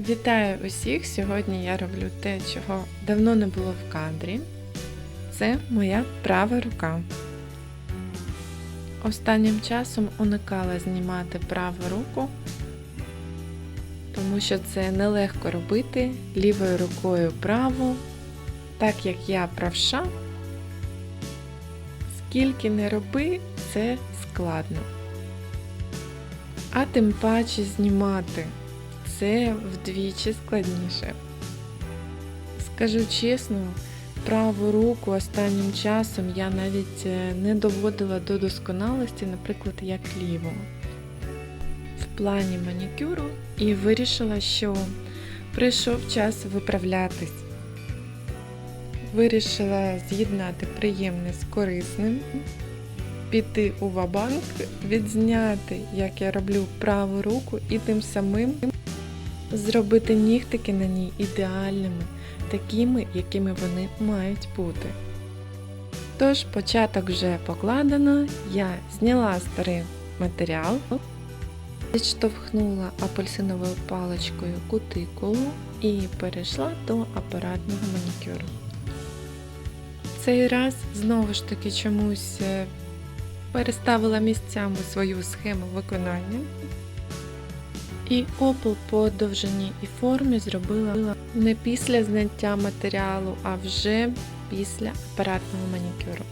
Вітаю усіх! Сьогодні я роблю те, чого давно не було в кадрі. Це моя права рука. Останнім часом уникала знімати праву руку, тому що це нелегко робити лівою рукою праву, так як я правша. Скільки не роби, це складно. А тим паче знімати це вдвічі складніше. Скажу чесно, праву руку останнім часом я навіть е, не доводила до досконалості, наприклад, як ліву в плані манікюру і вирішила, що прийшов час виправлятись. Вирішила з'єднати приємне з корисним, піти у вабанк, відзняти, як я роблю праву руку, і тим самим зробити нігтики на ній ідеальними, такими, якими вони мають бути. Тож початок вже покладено, я зняла старий матеріал, відштовхнула апельсиновою паличкою кутикулу і перейшла до апаратного манікюру. Цей раз знову ж таки чомусь е, переставила місцями свою схему виконання. І опил по довжині і формі зробила не після зняття матеріалу, а вже після апаратного манікюру.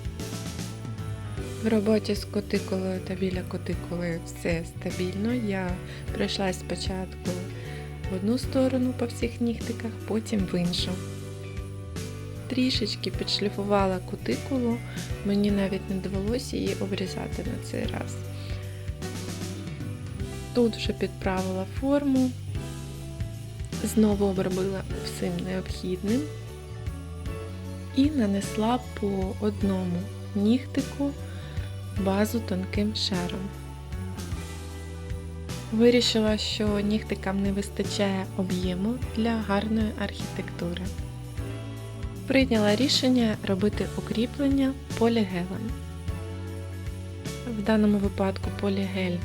В роботі з кутикулою та біля кутикули все стабільно. Я пройшла спочатку в одну сторону по всіх нігтиках, потім в іншу. Трішечки підшліфувала кутикулу, мені навіть не довелося її обрізати на цей раз. Тут вже підправила форму, знову обробила всім необхідним і нанесла по одному нігтику базу тонким шаром. Вирішила, що нігтикам не вистачає об'єму для гарної архітектури. Прийняла рішення робити укріплення полігелем. В даному випадку полігель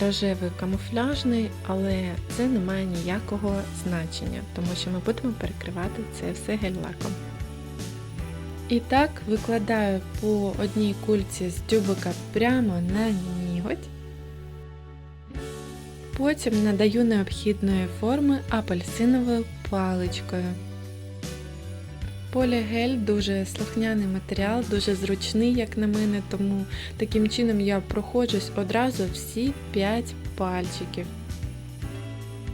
рожевий камуфляжний, але це не має ніякого значення, тому що ми будемо перекривати це все гель-лаком. І так викладаю по одній кульці з тюбика прямо на ніготь. Потім надаю необхідної форми апельсиновою паличкою. Полігель дуже слухняний матеріал, дуже зручний, як на мене, тому таким чином я проходжусь одразу всі 5 пальчиків.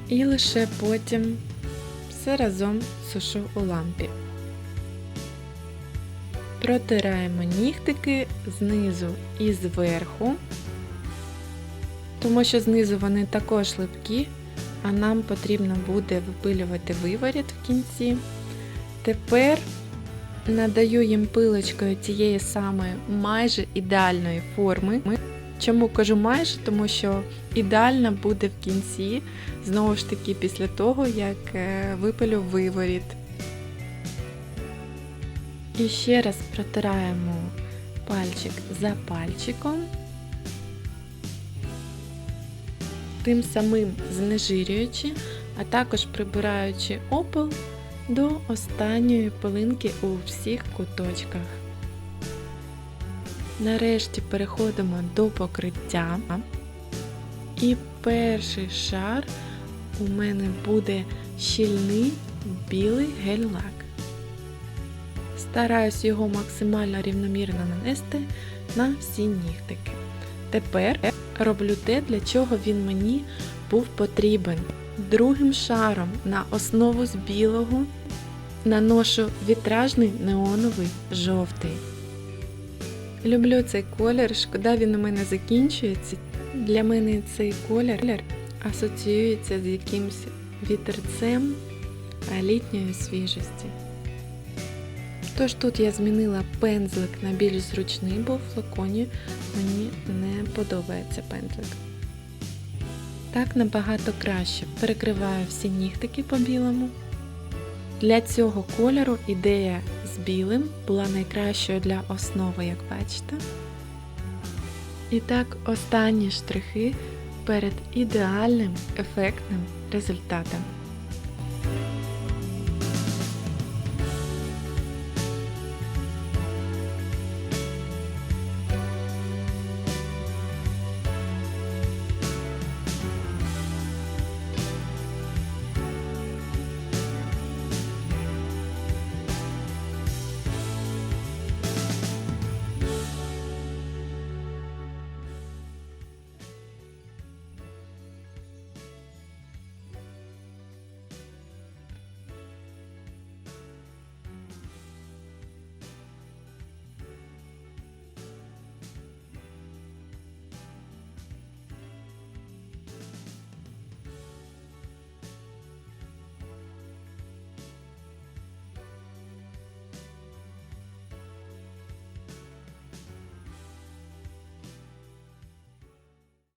І лише потім все разом сушу у лампі. Протираємо нігтики знизу і зверху, тому що знизу вони також липкі, а нам потрібно буде випилювати виворіт в кінці. Тепер надаю їм пилочкою тієї самої майже ідеальної форми. Чому кажу майже? Тому що ідеальна буде в кінці, знову ж таки, після того, як е, випилю виворіт. І ще раз протираємо пальчик за пальчиком, тим самим знежирюючи, а також прибираючи опил до останньої пилинки у всіх куточках. Нарешті переходимо до покриття. І перший шар у мене буде щільний білий гель-лак. Стараюсь його максимально рівномірно нанести на всі нігтики. Тепер роблю те, для чого він мені був потрібен. Другим шаром на основу з білого наношу вітражний неоновий жовтий. Люблю цей колір, шкода він у мене закінчується. Для мене цей колір асоціюється з якимось вітерцем літньої свіжості. Тож тут я змінила пензлик на більш зручний, бо в флаконі мені не подобається пензлик. Так набагато краще перекриваю всі нігтики по білому. Для цього кольору ідея з білим була найкращою для основи, як бачите. І так, останні штрихи перед ідеальним ефектним результатом.